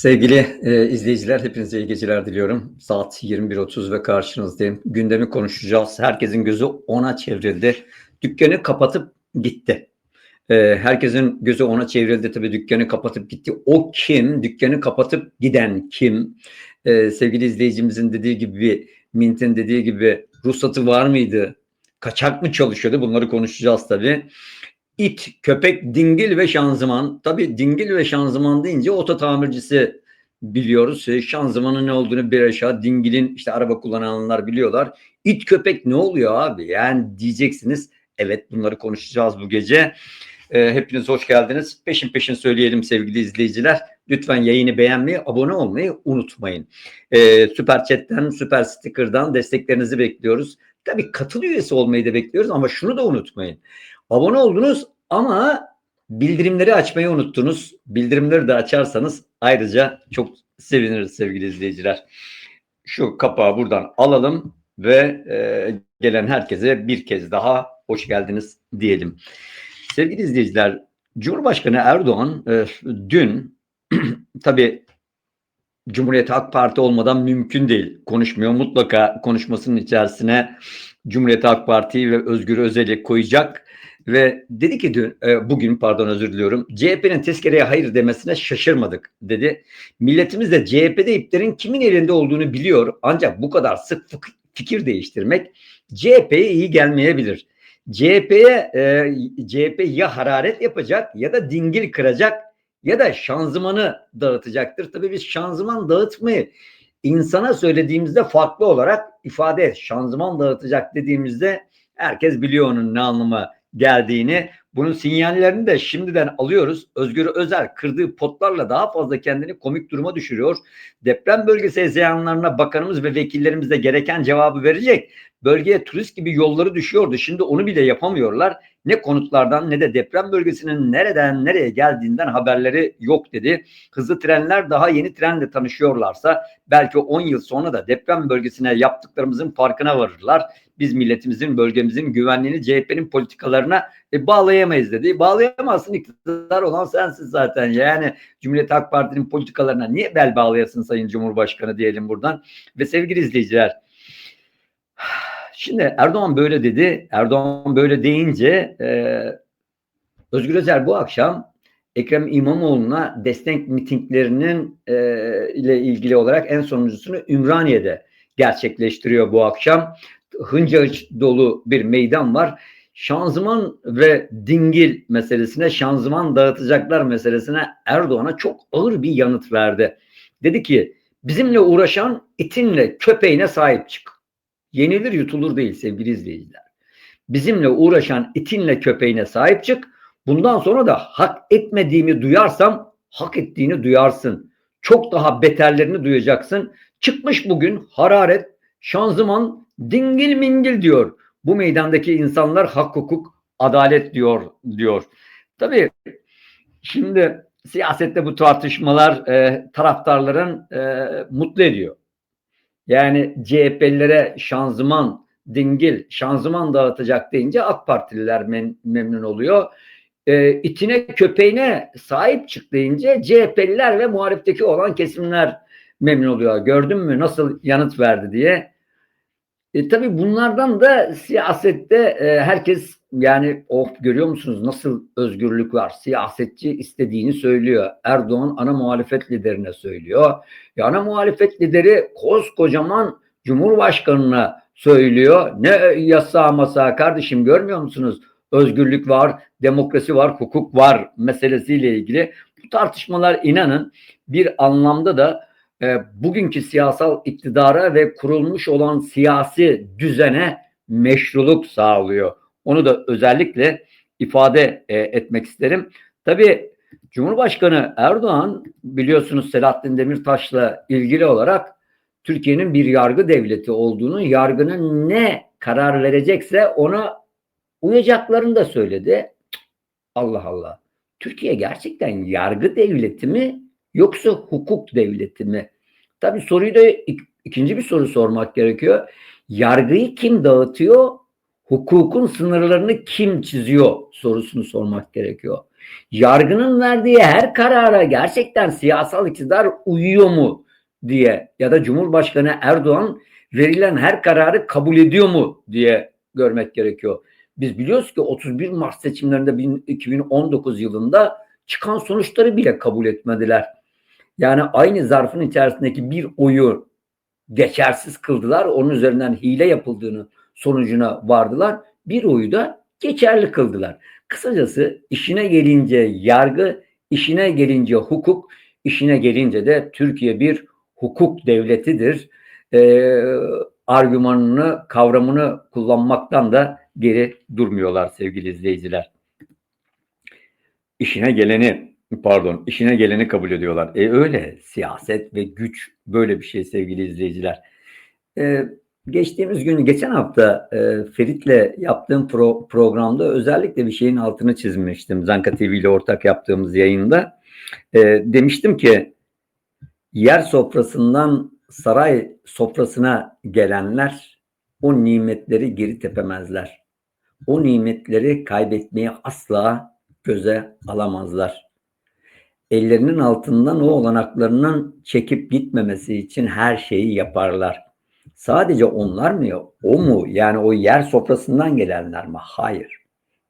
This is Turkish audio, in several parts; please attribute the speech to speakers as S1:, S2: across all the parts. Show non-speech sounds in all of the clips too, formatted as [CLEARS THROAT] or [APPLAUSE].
S1: Sevgili e, izleyiciler, hepinize iyi geceler diliyorum. Saat 21.30 ve karşınızdayım. Gündemi konuşacağız. Herkesin gözü ona çevrildi. Dükkanı kapatıp gitti. E, herkesin gözü ona çevrildi tabii dükkanı kapatıp gitti. O kim? Dükkanı kapatıp giden kim? E, sevgili izleyicimizin dediği gibi, Mint'in dediği gibi ruhsatı var mıydı? Kaçak mı çalışıyordu? Bunları konuşacağız tabii it, köpek, dingil ve şanzıman. Tabii dingil ve şanzıman deyince oto tamircisi biliyoruz. E, şanzımanın ne olduğunu bir aşağı, dingilin işte araba kullananlar biliyorlar. İt, köpek ne oluyor abi? Yani diyeceksiniz. Evet bunları konuşacağız bu gece. E, hepiniz hoş geldiniz. Peşin peşin söyleyelim sevgili izleyiciler. Lütfen yayını beğenmeyi, abone olmayı unutmayın. E, süper Chat'ten, Süper Sticker'dan desteklerinizi bekliyoruz. Tabii katıl üyesi olmayı da bekliyoruz ama şunu da unutmayın. Abone oldunuz ama bildirimleri açmayı unuttunuz. Bildirimleri de açarsanız ayrıca çok seviniriz sevgili izleyiciler. Şu kapağı buradan alalım ve e, gelen herkese bir kez daha hoş geldiniz diyelim. Sevgili izleyiciler, Cumhurbaşkanı Erdoğan e, dün [CLEARS THROAT] tabii Cumhuriyet Halk Parti olmadan mümkün değil. Konuşmuyor. Mutlaka konuşmasının içerisine Cumhuriyet Halk Parti ve Özgür Özel'i koyacak ve dedi ki dün, e, bugün pardon özür diliyorum. CHP'nin tezkereye hayır demesine şaşırmadık dedi. Milletimiz de CHP'de iplerin kimin elinde olduğunu biliyor. Ancak bu kadar sık fikir değiştirmek CHP'ye iyi gelmeyebilir. CHP'ye e, CHP ya hararet yapacak ya da dingil kıracak ya da şanzımanı dağıtacaktır. Tabii biz şanzıman dağıtmayı insana söylediğimizde farklı olarak ifade et. Şanzıman dağıtacak dediğimizde herkes biliyor onun ne anlama geldiğini bunun sinyallerini de şimdiden alıyoruz. Özgür Özel kırdığı potlarla daha fazla kendini komik duruma düşürüyor. Deprem bölgesi hezeyanlarına bakanımız ve vekillerimiz de gereken cevabı verecek. Bölgeye turist gibi yolları düşüyordu. Şimdi onu bile yapamıyorlar. Ne konutlardan ne de deprem bölgesinin nereden nereye geldiğinden haberleri yok dedi. Hızlı trenler daha yeni trenle tanışıyorlarsa belki 10 yıl sonra da deprem bölgesine yaptıklarımızın farkına varırlar biz milletimizin, bölgemizin güvenliğini CHP'nin politikalarına e, bağlayamayız dedi. Bağlayamazsın iktidar olan sensin zaten. Yani Cumhuriyet Halk Parti'nin politikalarına niye bel bağlayasın Sayın Cumhurbaşkanı diyelim buradan. Ve sevgili izleyiciler Şimdi Erdoğan böyle dedi. Erdoğan böyle deyince e, Özgür Özel bu akşam Ekrem İmamoğlu'na destek mitinglerinin e, ile ilgili olarak en sonuncusunu Ümraniye'de gerçekleştiriyor bu akşam hınca dolu bir meydan var. Şanzıman ve dingil meselesine, şanzıman dağıtacaklar meselesine Erdoğan'a çok ağır bir yanıt verdi. Dedi ki bizimle uğraşan itinle köpeğine sahip çık. Yenilir yutulur değil sevgili izleyiciler. Bizimle uğraşan itinle köpeğine sahip çık. Bundan sonra da hak etmediğimi duyarsam hak ettiğini duyarsın. Çok daha beterlerini duyacaksın. Çıkmış bugün hararet, şanzıman Dingil mingil diyor. Bu meydandaki insanlar hak hukuk adalet diyor diyor. Tabii şimdi siyasette bu tartışmalar e, taraftarların e, mutlu ediyor. Yani CHP'lilere şanzıman, dingil, şanzıman dağıtacak deyince AK Partililer men, memnun oluyor. E, itine köpeğine sahip çık deyince CHP'liler ve muharifteki olan kesimler memnun oluyor. Gördün mü nasıl yanıt verdi diye. E, tabii bunlardan da siyasette e, herkes yani oh görüyor musunuz nasıl özgürlük var? Siyasetçi istediğini söylüyor. Erdoğan ana muhalefet liderine söylüyor. Ya ana muhalefet lideri koskocaman Cumhurbaşkanına söylüyor. Ne yasa masa kardeşim görmüyor musunuz? Özgürlük var, demokrasi var, hukuk var meselesiyle ilgili. Bu tartışmalar inanın bir anlamda da e, bugünkü siyasal iktidara ve kurulmuş olan siyasi düzene meşruluk sağlıyor. Onu da özellikle ifade e, etmek isterim. Tabii Cumhurbaşkanı Erdoğan biliyorsunuz Selahattin Demirtaş'la ilgili olarak Türkiye'nin bir yargı devleti olduğunu, yargının ne karar verecekse ona uyacaklarını da söyledi. Allah Allah. Türkiye gerçekten yargı devleti mi yoksa hukuk devleti mi? Tabii soruyu da ik- ikinci bir soru sormak gerekiyor. Yargıyı kim dağıtıyor? Hukukun sınırlarını kim çiziyor sorusunu sormak gerekiyor. Yargının verdiği her karara gerçekten siyasal iktidar uyuyor mu diye ya da Cumhurbaşkanı Erdoğan verilen her kararı kabul ediyor mu diye görmek gerekiyor. Biz biliyoruz ki 31 Mart seçimlerinde 2019 yılında çıkan sonuçları bile kabul etmediler. Yani aynı zarfın içerisindeki bir oyu geçersiz kıldılar. Onun üzerinden hile yapıldığını sonucuna vardılar. Bir oyu da geçerli kıldılar. Kısacası işine gelince yargı, işine gelince hukuk, işine gelince de Türkiye bir hukuk devletidir. Ee, argümanını, kavramını kullanmaktan da geri durmuyorlar sevgili izleyiciler. İşine geleni, pardon, işine geleni kabul ediyorlar. E öyle siyaset ve güç böyle bir şey sevgili izleyiciler. Ee, geçtiğimiz gün, geçen hafta e, Ferit'le yaptığım pro, programda özellikle bir şeyin altını çizmiştim. Zanka TV ile ortak yaptığımız yayında. E, demiştim ki yer sofrasından saray sofrasına gelenler o nimetleri geri tepemezler. O nimetleri kaybetmeyi asla göze alamazlar. Ellerinin altından o olanaklarının çekip gitmemesi için her şeyi yaparlar. Sadece onlar mı? O mu? Yani o yer sofrasından gelenler mi? Hayır.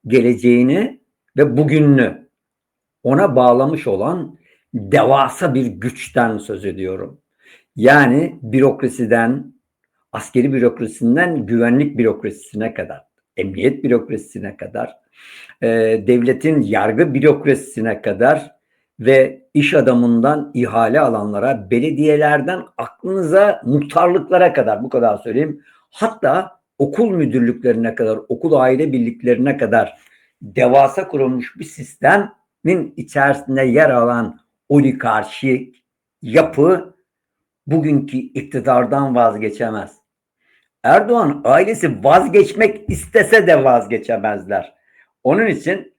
S1: Geleceğini ve bugününü ona bağlamış olan devasa bir güçten söz ediyorum. Yani bürokrasiden, askeri bürokrasisinden güvenlik bürokrasisine kadar, emniyet bürokrasisine kadar, devletin yargı bürokrasisine kadar ve iş adamından ihale alanlara, belediyelerden aklınıza muhtarlıklara kadar bu kadar söyleyeyim. Hatta okul müdürlüklerine kadar, okul aile birliklerine kadar devasa kurulmuş bir sistemin içerisinde yer alan oligarşik yapı bugünkü iktidardan vazgeçemez. Erdoğan ailesi vazgeçmek istese de vazgeçemezler. Onun için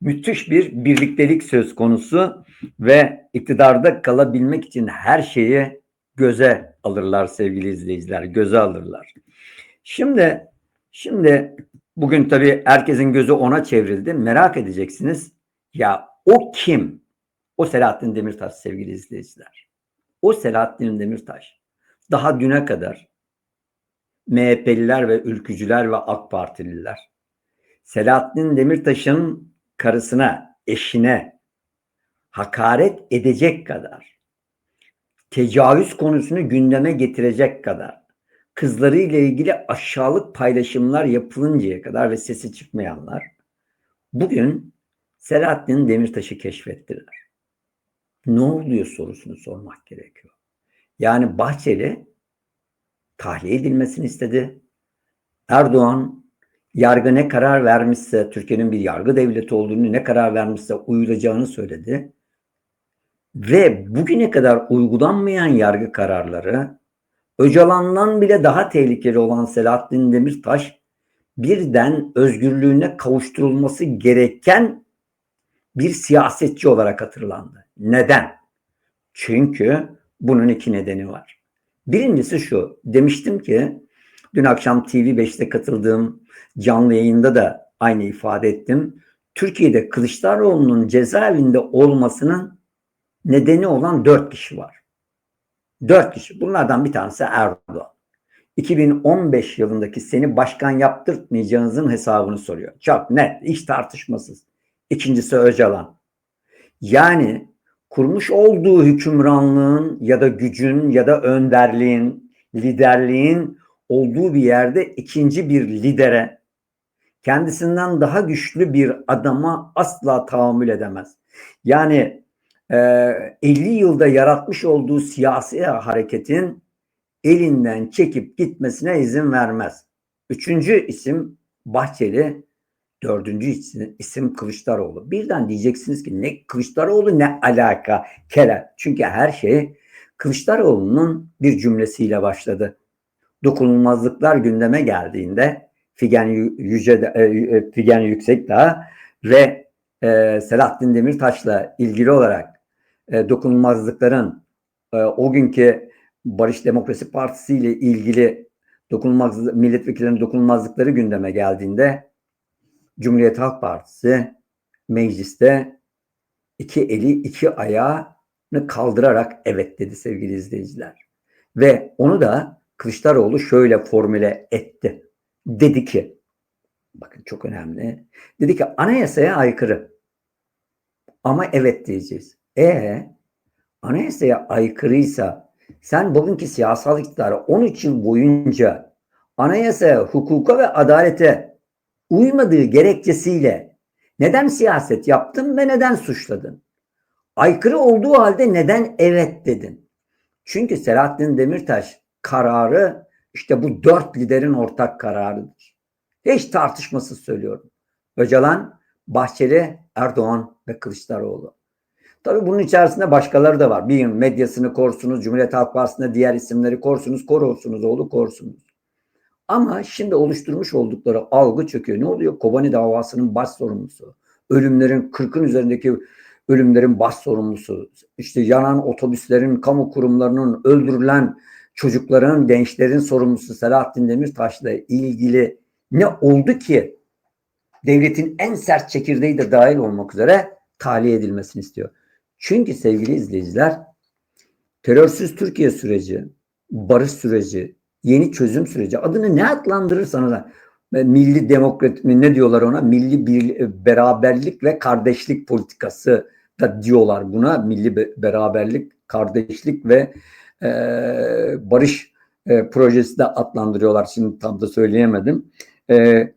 S1: müthiş bir birliktelik söz konusu ve iktidarda kalabilmek için her şeyi göze alırlar sevgili izleyiciler, göze alırlar. Şimdi şimdi bugün tabii herkesin gözü ona çevrildi. Merak edeceksiniz. Ya o kim? O Selahattin Demirtaş sevgili izleyiciler. O Selahattin Demirtaş daha düne kadar MHP'liler ve ülkücüler ve AK Partililer Selahattin Demirtaş'ın karısına, eşine hakaret edecek kadar, tecavüz konusunu gündeme getirecek kadar, kızları ile ilgili aşağılık paylaşımlar yapılıncaya kadar ve sesi çıkmayanlar bugün Selahattin Demirtaş'ı keşfettiler. Ne oluyor sorusunu sormak gerekiyor. Yani Bahçeli tahliye edilmesini istedi. Erdoğan yargı ne karar vermişse, Türkiye'nin bir yargı devleti olduğunu ne karar vermişse uyulacağını söyledi. Ve bugüne kadar uygulanmayan yargı kararları Öcalan'dan bile daha tehlikeli olan Selahattin Demirtaş birden özgürlüğüne kavuşturulması gereken bir siyasetçi olarak hatırlandı. Neden? Çünkü bunun iki nedeni var. Birincisi şu, demiştim ki dün akşam TV5'te katıldığım canlı yayında da aynı ifade ettim. Türkiye'de Kılıçdaroğlu'nun cezaevinde olmasının nedeni olan dört kişi var. Dört kişi. Bunlardan bir tanesi Erdoğan. 2015 yılındaki seni başkan yaptırtmayacağınızın hesabını soruyor. Çok net, hiç tartışmasız. İkincisi Öcalan. Yani kurmuş olduğu hükümranlığın ya da gücün ya da önderliğin, liderliğin olduğu bir yerde ikinci bir lidere, kendisinden daha güçlü bir adama asla tahammül edemez. Yani e, 50 yılda yaratmış olduğu siyasi hareketin elinden çekip gitmesine izin vermez. Üçüncü isim Bahçeli, dördüncü isim, isim Kılıçdaroğlu. Birden diyeceksiniz ki ne Kılıçdaroğlu ne alaka Kerem. Çünkü her şey Kılıçdaroğlu'nun bir cümlesiyle başladı dokunulmazlıklar gündeme geldiğinde Figen Yüce e, e, Figen Yüksekdağ ve e, Selahattin Demirtaş'la ilgili olarak e, dokunulmazlıkların e, o günkü Barış Demokrasi Partisi ile ilgili dokunulmaz milletvekillerinin dokunulmazlıkları gündeme geldiğinde Cumhuriyet Halk Partisi mecliste iki eli iki ayağını kaldırarak evet dedi sevgili izleyiciler. Ve onu da Kılıçdaroğlu şöyle formüle etti. Dedi ki bakın çok önemli. Dedi ki anayasaya aykırı. Ama evet diyeceğiz. E anayasaya aykırıysa sen bugünkü siyasal iktidarı 13 yıl boyunca anayasaya, hukuka ve adalete uymadığı gerekçesiyle neden siyaset yaptın ve neden suçladın? Aykırı olduğu halde neden evet dedin? Çünkü Selahattin Demirtaş kararı işte bu dört liderin ortak kararıdır. Hiç tartışmasız söylüyorum. Öcalan, Bahçeli, Erdoğan ve Kılıçdaroğlu. Tabii bunun içerisinde başkaları da var. Bir medyasını korsunuz, Cumhuriyet Halk Partisi'nde diğer isimleri korsunuz, korursunuz, oğlu korsunuz. Ama şimdi oluşturmuş oldukları algı çöküyor. Ne oluyor? Kobani davasının baş sorumlusu. Ölümlerin 40'ın üzerindeki ölümlerin baş sorumlusu. İşte yanan otobüslerin, kamu kurumlarının öldürülen çocukların, gençlerin sorumlusu Selahattin Demirtaş'la ilgili ne oldu ki devletin en sert çekirdeği de dahil olmak üzere tahliye edilmesini istiyor. Çünkü sevgili izleyiciler terörsüz Türkiye süreci, barış süreci, yeni çözüm süreci adını ne adlandırırsanız milli demokrat ne diyorlar ona milli bir, beraberlik ve kardeşlik politikası da diyorlar buna milli beraberlik kardeşlik ve e, barış e, projesi de adlandırıyorlar şimdi tam da söyleyemedim e,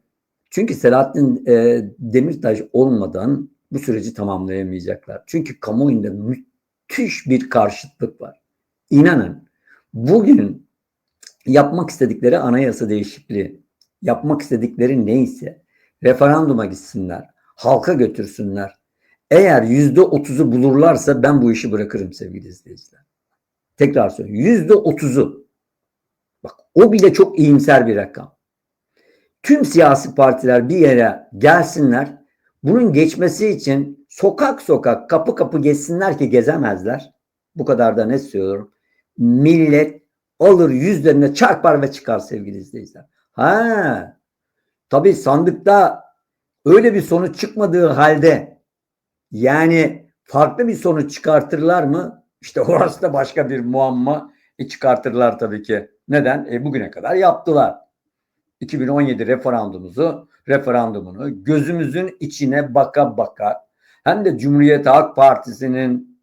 S1: çünkü Selahattin e, Demirtaş olmadan bu süreci tamamlayamayacaklar çünkü kamuoyunda müthiş bir karşıtlık var inanın bugün yapmak istedikleri anayasa değişikliği yapmak istedikleri neyse referanduma gitsinler, halka götürsünler. Eğer yüzde otuzu bulurlarsa ben bu işi bırakırım sevgili izleyiciler. Tekrar söylüyorum. Yüzde otuzu. Bak o bile çok iyimser bir rakam. Tüm siyasi partiler bir yere gelsinler. Bunun geçmesi için sokak sokak kapı kapı geçsinler ki gezemezler. Bu kadar da ne söylüyorum. Millet alır yüzlerine çarpar ve çıkar sevgili izleyiciler. Ha, tabii sandıkta öyle bir sonuç çıkmadığı halde yani farklı bir sonuç çıkartırlar mı? İşte orası da başka bir muamma. E çıkartırlar tabii ki. Neden? E bugüne kadar yaptılar. 2017 referandumuzu, referandumunu gözümüzün içine baka baka hem de Cumhuriyet Halk Partisi'nin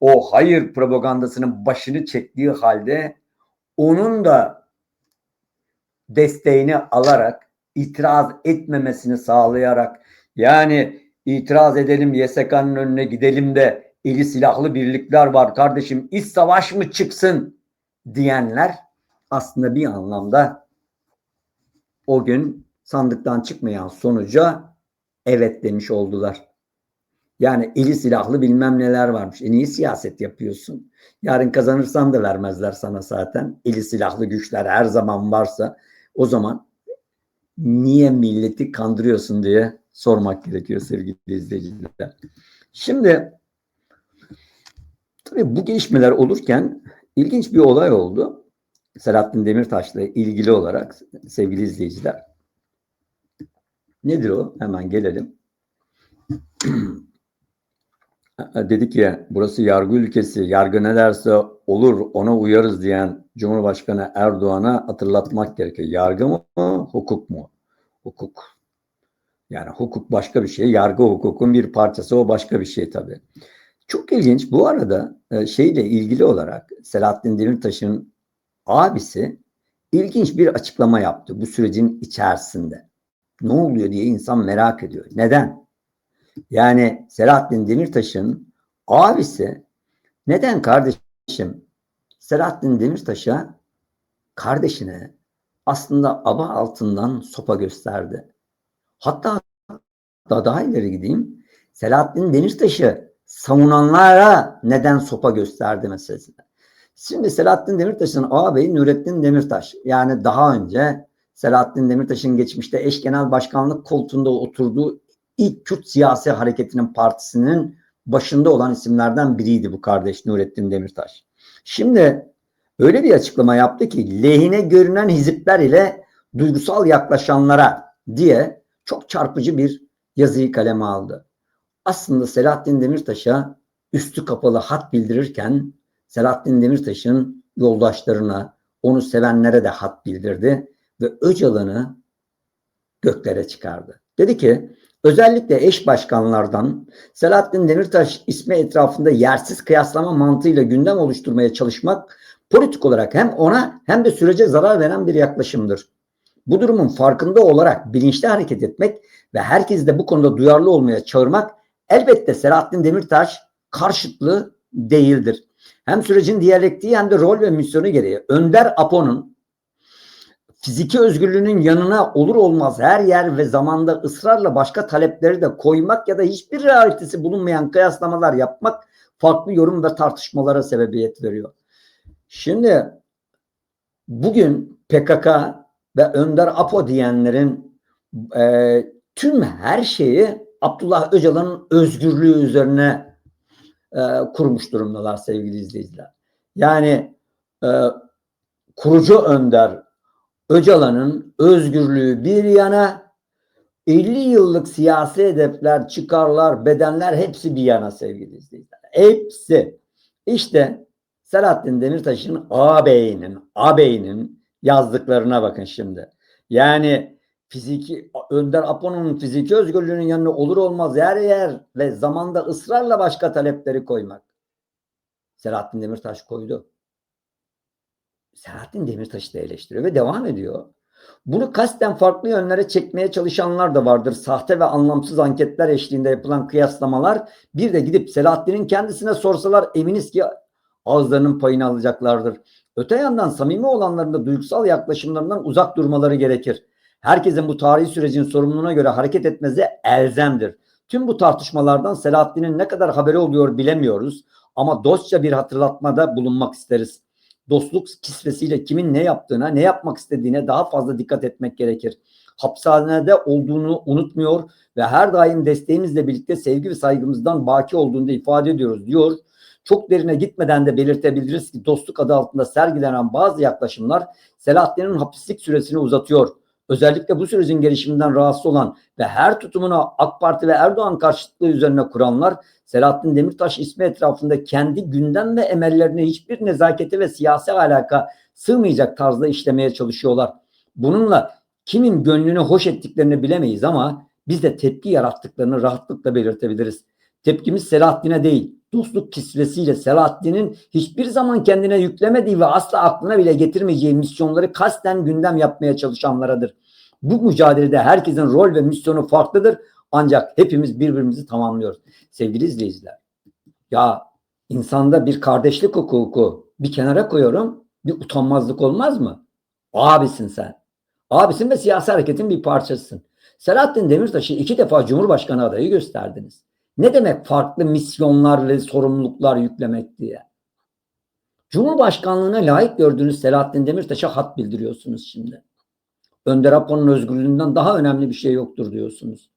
S1: o hayır propagandasının başını çektiği halde onun da desteğini alarak itiraz etmemesini sağlayarak yani itiraz edelim YSK'nın önüne gidelim de eli silahlı birlikler var kardeşim iç savaş mı çıksın diyenler aslında bir anlamda o gün sandıktan çıkmayan sonuca evet demiş oldular. Yani eli silahlı bilmem neler varmış. E niye siyaset yapıyorsun? Yarın kazanırsan da vermezler sana zaten. Eli silahlı güçler her zaman varsa o zaman niye milleti kandırıyorsun diye sormak gerekiyor sevgili izleyiciler. Şimdi tabii bu gelişmeler olurken ilginç bir olay oldu. Selahattin Demirtaş'la ilgili olarak sevgili izleyiciler. Nedir o? Hemen gelelim. [CLEARS THROAT] Dedik ya burası yargı ülkesi, yargı ne derse olur ona uyarız diyen Cumhurbaşkanı Erdoğan'a hatırlatmak gerekiyor. Yargı mı, hukuk mu? Hukuk. Yani hukuk başka bir şey, yargı hukukun bir parçası o başka bir şey tabii. Çok ilginç bu arada e, şeyle ilgili olarak Selahattin Demirtaş'ın abisi ilginç bir açıklama yaptı bu sürecin içerisinde. Ne oluyor diye insan merak ediyor. Neden? Yani Selahattin Demirtaş'ın abisi neden kardeşim Selahattin Demirtaş'a kardeşine aslında aba altından sopa gösterdi. Hatta daha, ileri gideyim. Selahattin Demirtaş'ı savunanlara neden sopa gösterdi meselesine. Şimdi Selahattin Demirtaş'ın ağabeyi Nurettin Demirtaş. Yani daha önce Selahattin Demirtaş'ın geçmişte eş genel başkanlık koltuğunda oturduğu ilk Kürt siyasi hareketinin partisinin başında olan isimlerden biriydi bu kardeş Nurettin Demirtaş. Şimdi öyle bir açıklama yaptı ki lehine görünen hizipler ile duygusal yaklaşanlara diye çok çarpıcı bir yazıyı kaleme aldı. Aslında Selahattin Demirtaş'a üstü kapalı hat bildirirken Selahattin Demirtaş'ın yoldaşlarına, onu sevenlere de hat bildirdi ve Öcalan'ı göklere çıkardı. Dedi ki özellikle eş başkanlardan Selahattin Demirtaş ismi etrafında yersiz kıyaslama mantığıyla gündem oluşturmaya çalışmak politik olarak hem ona hem de sürece zarar veren bir yaklaşımdır. Bu durumun farkında olarak bilinçli hareket etmek ve herkesi de bu konuda duyarlı olmaya çağırmak elbette Selahattin Demirtaş karşıtlığı değildir. Hem sürecin diyalektiği hem de rol ve misyonu gereği Önder Apo'nun fiziki özgürlüğünün yanına olur olmaz her yer ve zamanda ısrarla başka talepleri de koymak ya da hiçbir realitesi bulunmayan kıyaslamalar yapmak farklı yorum ve tartışmalara sebebiyet veriyor. Şimdi bugün PKK ve Önder Apo diyenlerin e, tüm her şeyi Abdullah Öcalan'ın özgürlüğü üzerine e, kurmuş durumdalar sevgili izleyiciler. Yani e, kurucu önder Öcalan'ın özgürlüğü bir yana 50 yıllık siyasi hedefler, çıkarlar, bedenler hepsi bir yana sevgili izleyiciler. Hepsi. İşte Selahattin Demirtaş'ın ağabeyinin, ağabeyinin yazdıklarına bakın şimdi. Yani fiziki Önder Apo'nun fiziki özgürlüğünün yanına olur olmaz yer yer ve zamanda ısrarla başka talepleri koymak. Selahattin Demirtaş koydu. Selahattin Demirtaş'ı da eleştiriyor ve devam ediyor. Bunu kasten farklı yönlere çekmeye çalışanlar da vardır. Sahte ve anlamsız anketler eşliğinde yapılan kıyaslamalar bir de gidip Selahattin'in kendisine sorsalar eminiz ki ağızlarının payını alacaklardır. Öte yandan samimi olanların da duygusal yaklaşımlarından uzak durmaları gerekir. Herkesin bu tarihi sürecin sorumluluğuna göre hareket etmesi elzemdir. Tüm bu tartışmalardan Selahattin'in ne kadar haberi oluyor bilemiyoruz ama dostça bir hatırlatmada bulunmak isteriz. Dostluk kisvesiyle kimin ne yaptığına, ne yapmak istediğine daha fazla dikkat etmek gerekir. Hapishanede olduğunu unutmuyor ve her daim desteğimizle birlikte sevgi ve saygımızdan baki olduğunu ifade ediyoruz diyor. Çok derine gitmeden de belirtebiliriz ki dostluk adı altında sergilenen bazı yaklaşımlar Selahattin'in hapislik süresini uzatıyor. Özellikle bu sürecin gelişiminden rahatsız olan ve her tutumunu AK Parti ve Erdoğan karşıtlığı üzerine kuranlar Selahattin Demirtaş ismi etrafında kendi gündem ve emellerine hiçbir nezaketi ve siyasi alaka sığmayacak tarzda işlemeye çalışıyorlar. Bununla kimin gönlünü hoş ettiklerini bilemeyiz ama biz de tepki yarattıklarını rahatlıkla belirtebiliriz. Tepkimiz Selahattin'e değil, dostluk kisvesiyle Selahattin'in hiçbir zaman kendine yüklemediği ve asla aklına bile getirmeyeceği misyonları kasten gündem yapmaya çalışanlaradır. Bu mücadelede herkesin rol ve misyonu farklıdır ancak hepimiz birbirimizi tamamlıyoruz. Sevgili izleyiciler, ya insanda bir kardeşlik hukuku bir kenara koyuyorum, bir utanmazlık olmaz mı? Abisin sen. Abisin ve siyasi hareketin bir parçasısın. Selahattin Demirtaş'ı iki defa Cumhurbaşkanı adayı gösterdiniz. Ne demek farklı misyonlar ve sorumluluklar yüklemek diye? Cumhurbaşkanlığına layık gördüğünüz Selahattin Demirtaş'a hat bildiriyorsunuz şimdi. Önder Apo'nun özgürlüğünden daha önemli bir şey yoktur diyorsunuz.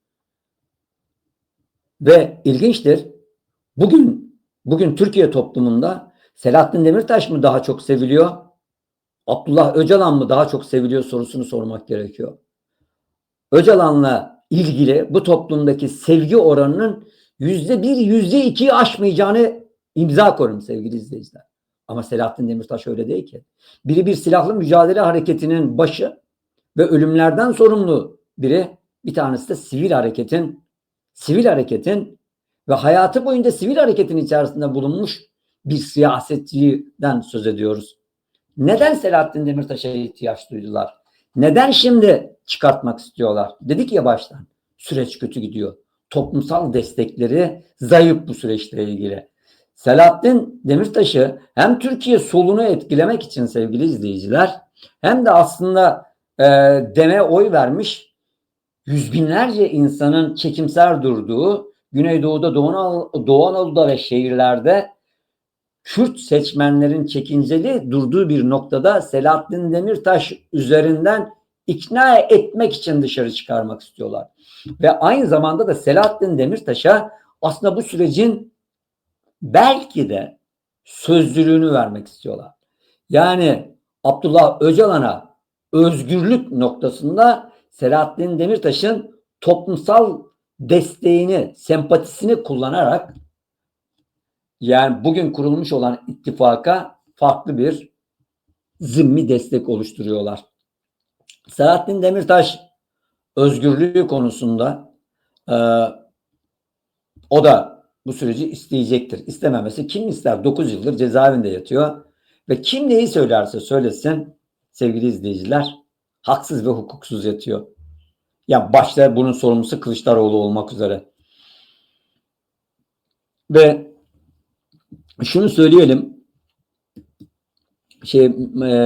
S1: Ve ilginçtir. Bugün bugün Türkiye toplumunda Selahattin Demirtaş mı daha çok seviliyor? Abdullah Öcalan mı daha çok seviliyor sorusunu sormak gerekiyor. Öcalan'la ilgili bu toplumdaki sevgi oranının yüzde bir, yüzde ikiyi aşmayacağını imza koyun sevgili izleyiciler. Ama Selahattin Demirtaş öyle değil ki. Biri bir silahlı mücadele hareketinin başı ve ölümlerden sorumlu biri. Bir tanesi de sivil hareketin sivil hareketin ve hayatı boyunca sivil hareketin içerisinde bulunmuş bir siyasetçiden söz ediyoruz. Neden Selahattin Demirtaş'a ihtiyaç duydular? Neden şimdi çıkartmak istiyorlar? Dedik ya baştan süreç kötü gidiyor. Toplumsal destekleri zayıf bu süreçle ilgili. Selahattin Demirtaş'ı hem Türkiye solunu etkilemek için sevgili izleyiciler hem de aslında e, deme oy vermiş yüz binlerce insanın çekimser durduğu Güneydoğu'da, Doğu, Doğu Anadolu'da ve şehirlerde Kürt seçmenlerin çekinceli durduğu bir noktada Selahattin Demirtaş üzerinden ikna etmek için dışarı çıkarmak istiyorlar. Ve aynı zamanda da Selahattin Demirtaş'a aslında bu sürecin belki de sözlülüğünü vermek istiyorlar. Yani Abdullah Öcalan'a özgürlük noktasında Selahattin Demirtaş'ın toplumsal desteğini, sempatisini kullanarak yani bugün kurulmuş olan ittifaka farklı bir zımmi destek oluşturuyorlar. Selahattin Demirtaş özgürlüğü konusunda e, o da bu süreci isteyecektir. İstememesi kim ister? 9 yıldır cezaevinde yatıyor ve kim neyi söylerse söylesin sevgili izleyiciler haksız ve hukuksuz yatıyor. Ya başta bunun sorumlusu Kılıçdaroğlu olmak üzere. Ve şunu söyleyelim. Şey e,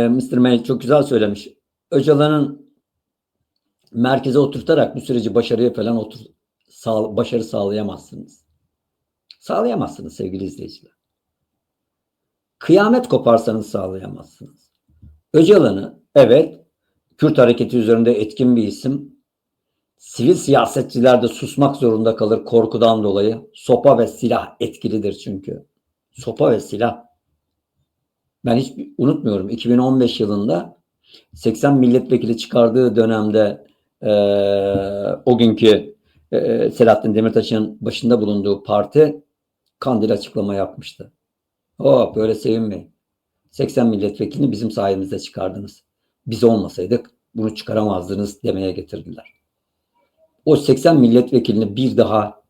S1: Mr. May çok güzel söylemiş. Öcalan'ın merkeze oturtarak bu süreci başarıya falan otur sağ, başarı sağlayamazsınız. Sağlayamazsınız sevgili izleyiciler. Kıyamet koparsanız sağlayamazsınız. Öcalan'ı evet Kürt hareketi üzerinde etkin bir isim. Sivil siyasetçiler de susmak zorunda kalır korkudan dolayı. Sopa ve silah etkilidir çünkü. Sopa ve silah. Ben hiç unutmuyorum 2015 yılında 80 milletvekili çıkardığı dönemde e, o günkü e, Selahattin Demirtaş'ın başında bulunduğu parti kandil açıklama yapmıştı. O böyle sevinmeyin. 80 milletvekilini bizim sayemizde çıkardınız. Biz olmasaydık bunu çıkaramazdınız demeye getirdiler. O 80 milletvekilini bir daha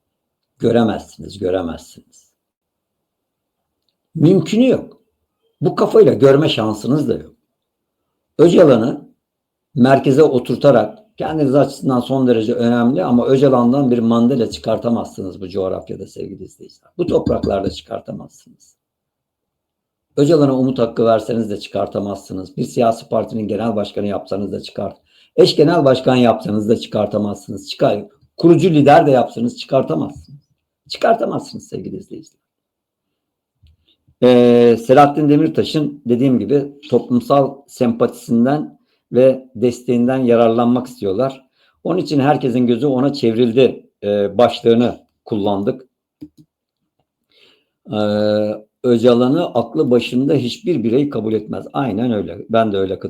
S1: göremezsiniz, göremezsiniz. Mümkünü yok. Bu kafayla görme şansınız da yok. Öcalan'ı merkeze oturtarak kendiniz açısından son derece önemli ama Öcalan'dan bir Mandela çıkartamazsınız bu coğrafyada sevgili izleyiciler. Bu topraklarda çıkartamazsınız. Öcalan'a umut hakkı verseniz de çıkartamazsınız. Bir siyasi partinin genel başkanı yapsanız da çıkart. Eş genel başkan yapsanız da çıkartamazsınız. Çıkar. Kurucu lider de yapsanız çıkartamazsınız. Çıkartamazsınız sevgili izleyiciler. Ee, Selahattin Demirtaş'ın dediğim gibi toplumsal sempatisinden ve desteğinden yararlanmak istiyorlar. Onun için herkesin gözü ona çevrildi e, başlığını kullandık. Ee, Öcalan'ı aklı başında hiçbir birey kabul etmez. Aynen öyle. Ben de öyle